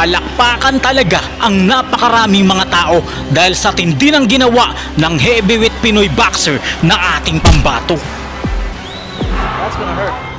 Palakpakan talaga ang napakaraming mga tao dahil sa tindi ng ginawa ng heavyweight Pinoy boxer na ating pambato. That's gonna hurt.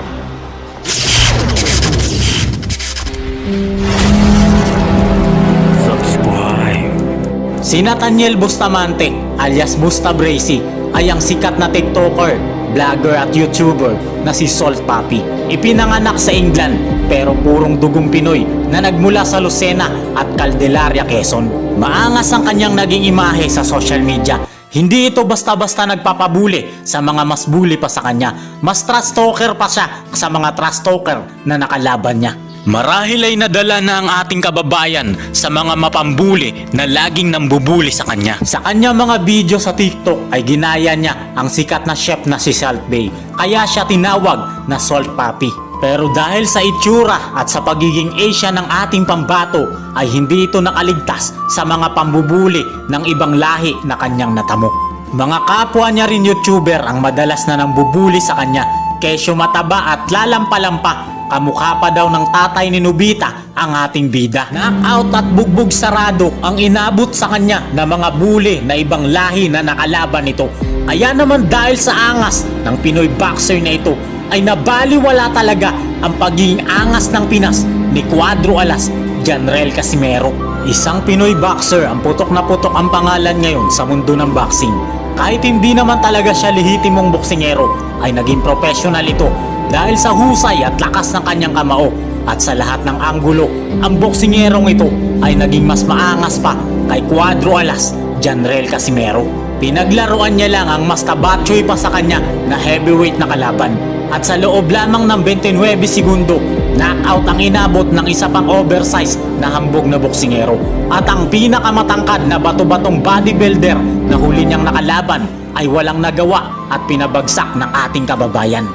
Si Nathaniel Bustamante alias Busta Bracy ay ang sikat na TikToker, vlogger at YouTuber na si Salt Papi. Ipinanganak sa England pero purong dugong Pinoy na nagmula sa Lucena at Caldelaria, Quezon. Maangas ang kanyang naging imahe sa social media hindi ito basta-basta nagpapabuli sa mga mas bully pa sa kanya. Mas trust talker pa siya sa mga trust talker na nakalaban niya. Marahil ay nadala na ang ating kababayan sa mga mapambuli na laging nambubuli sa kanya. Sa kanya mga video sa TikTok ay ginaya niya ang sikat na chef na si Salt Bay. Kaya siya tinawag na Salt Papi. Pero dahil sa itsura at sa pagiging Asia ng ating pambato ay hindi ito nakaligtas sa mga pambubuli ng ibang lahi na kanyang natamo. Mga kapwa niya rin YouTuber ang madalas na nambubuli sa kanya kesyo mataba at lalampalampa kamukha pa daw ng tatay ni Nobita ang ating bida. Knockout at bugbog sarado ang inabot sa kanya ng mga bully na ibang lahi na nakalaban nito. Kaya naman dahil sa angas ng Pinoy boxer na ito ay nabaliwala talaga ang pagiging angas ng Pinas ni Cuadro Alas, Janrel Casimero. Isang Pinoy boxer ang putok na putok ang pangalan ngayon sa mundo ng boxing. Kahit hindi naman talaga siya lehitimong boksingero, ay naging professional ito dahil sa husay at lakas ng kanyang kamao. At sa lahat ng anggulo, ang boksingerong ito ay naging mas maangas pa kay Cuadro Alas, Janrel Casimero. Pinaglaruan niya lang ang mas tabatsoy pa sa kanya na heavyweight na kalaban. At sa loob lamang ng 29 segundo, knockout ang inabot ng isa pang oversize na hambog na boksingero. At ang pinakamatangkad na bato-batong bodybuilder na huli niyang nakalaban ay walang nagawa at pinabagsak ng ating kababayan.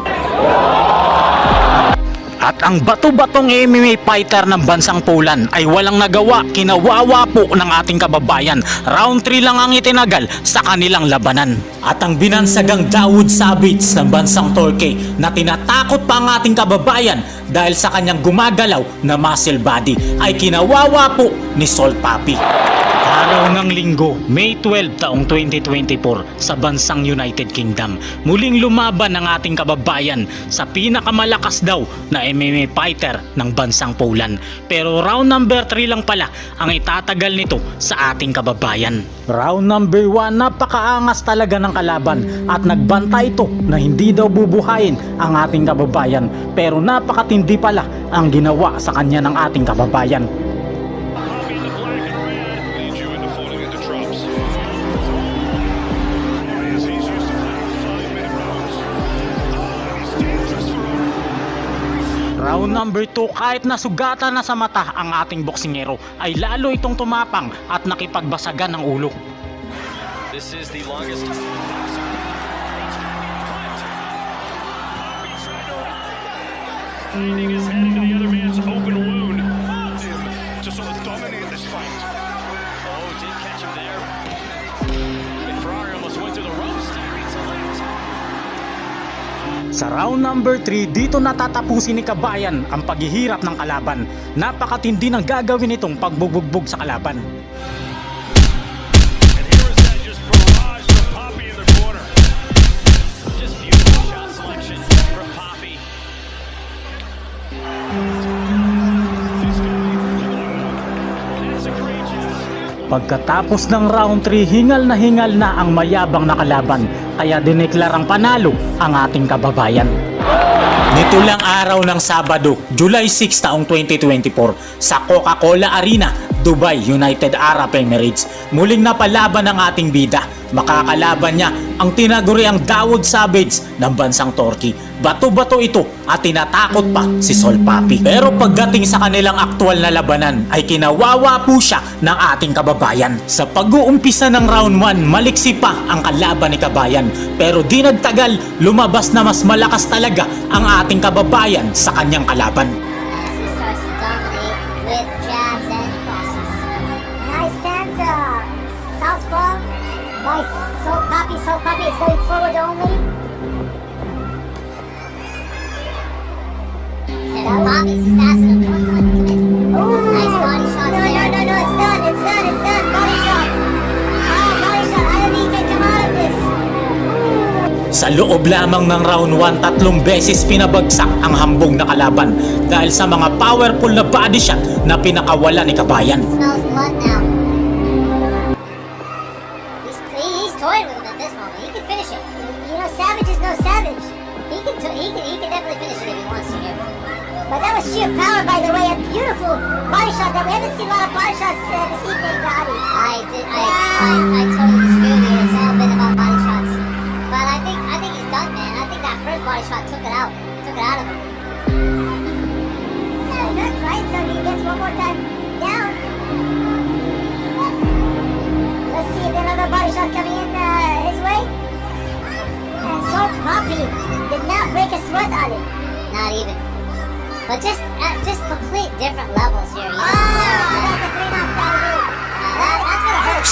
At ang bato-batong MMA fighter ng bansang Poland ay walang nagawa, kinawawa po ng ating kababayan. Round 3 lang ang itinagal sa kanilang labanan. At ang binansagang Dawood Savage ng bansang Turkey na tinatakot pa ang ating kababayan dahil sa kanyang gumagalaw na muscle body ay kinawawa po ni Sol Papi. Araw ng linggo, May 12 taong 2024 sa bansang United Kingdom. Muling lumaban ang ating kababayan sa pinakamalakas daw na MMA fighter ng bansang Poland. Pero round number 3 lang pala ang itatagal nito sa ating kababayan. Round number 1, napakaangas talaga ng kalaban at nagbanta ito na hindi daw bubuhayin ang ating kababayan. Pero napakatindi pala ang ginawa sa kanya ng ating kababayan. Round number 2, kahit nasugatan na sa mata ang ating boksingero, ay lalo itong tumapang at nakipagbasagan ng ulo. This is the longest. Leaning his head into the other man's open wound. Sa round number 3, dito natatapusin ni Kabayan ang paghihirap ng kalaban. Napakatindi ng gagawin itong pagbubugbog sa kalaban. Pagkatapos ng round 3, hingal na hingal na ang mayabang na kalaban, kaya dineklarang panalo ang ating kababayan. Nito lang araw ng Sabado, July 6 taong 2024 sa Coca-Cola Arena, Dubai, United Arab Emirates. Muling napalaban ng ating bida. Makakalaban niya ang tinaguriang Dawood Savage ng bansang Turkey. Bato-bato ito at tinatakot pa si Sol Papi. Pero pagdating sa kanilang aktual na labanan ay kinawawa po siya ng ating kababayan. Sa pag-uumpisa ng round 1, maliksi pa ang kalaban ni kabayan. Pero di nagtagal, lumabas na mas malakas talaga ang ating kababayan sa kanyang kalaban. By Salt Poppy. Salt Poppy is going forward only. Fast in the front line. Come in. Ooh. Nice body shot No, no, there. no, no, it's done, it's done, it's done. Body shot. Oh, body shot. I don't think he can come out of this. Sa loob lamang ng round 1, tatlong beses pinabagsak ang hambog na kalaban dahil sa mga powerful na body shot na pinakawala ni Kabayan. Smells blood now. But that was power, by the way. A beautiful body shot that we haven't seen a lot of body shots uh, this evening, Roddy. I did, I, I, I totally disagree with you. It's all been about body shots. But I think, I think he's done, man. I think that first body shot took it out, took it out of him. Yeah, that's right. So he gets one more time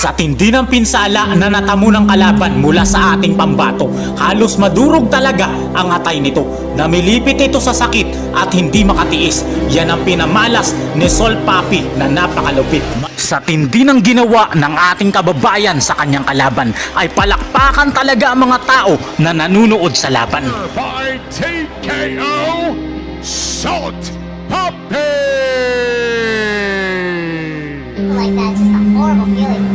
Sa tindi ng pinsala na natamo ng kalaban mula sa ating pambato, halos madurog talaga ang atay nito. Namilipit ito sa sakit at hindi makatiis. Yan ang pinamalas ni Sol Papi na napakalupit. Sa tindi ng ginawa ng ating kababayan sa kanyang kalaban ay palakpakan talaga ang mga tao na nanunood sa laban. By TKO, Salt Puppy! People like that, it's just a horrible feeling.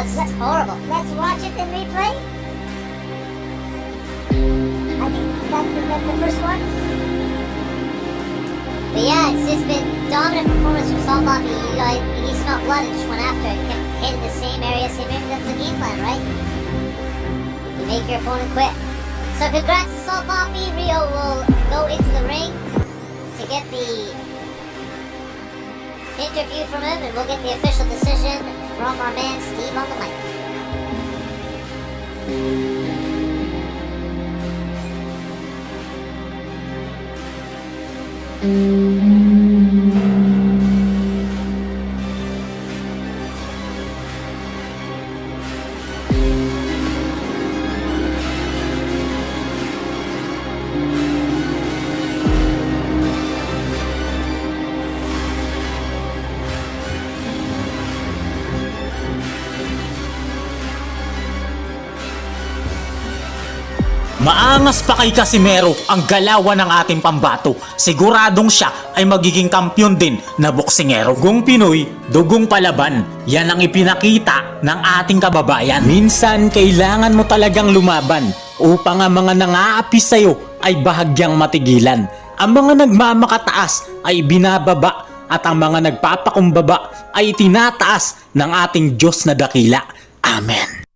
Just horrible. Let's watch it in replay. I think that's the, that's the first one. But yeah, it's just been dominant performance from Salt Bobby. You know, he smelled blood and just went after it. Kept hitting the same area, same area. That's the game plan, right? You make your opponent quit. So congrats to Salt Bobby. Rio will go into the ring to get the interview from him, and we'll get the official decision from our man Steve on the mic. Mm-hmm. Maangas pa kay Casimero ang galawan ng ating pambato. Siguradong siya ay magiging kampyon din na boksingero. Dugong Pinoy, dugong palaban. Yan ang ipinakita ng ating kababayan. Minsan, kailangan mo talagang lumaban upang ang mga nangaapi sa'yo ay bahagyang matigilan. Ang mga nagmamakataas ay binababa at ang mga nagpapakumbaba ay tinataas ng ating Diyos na dakila. Amen.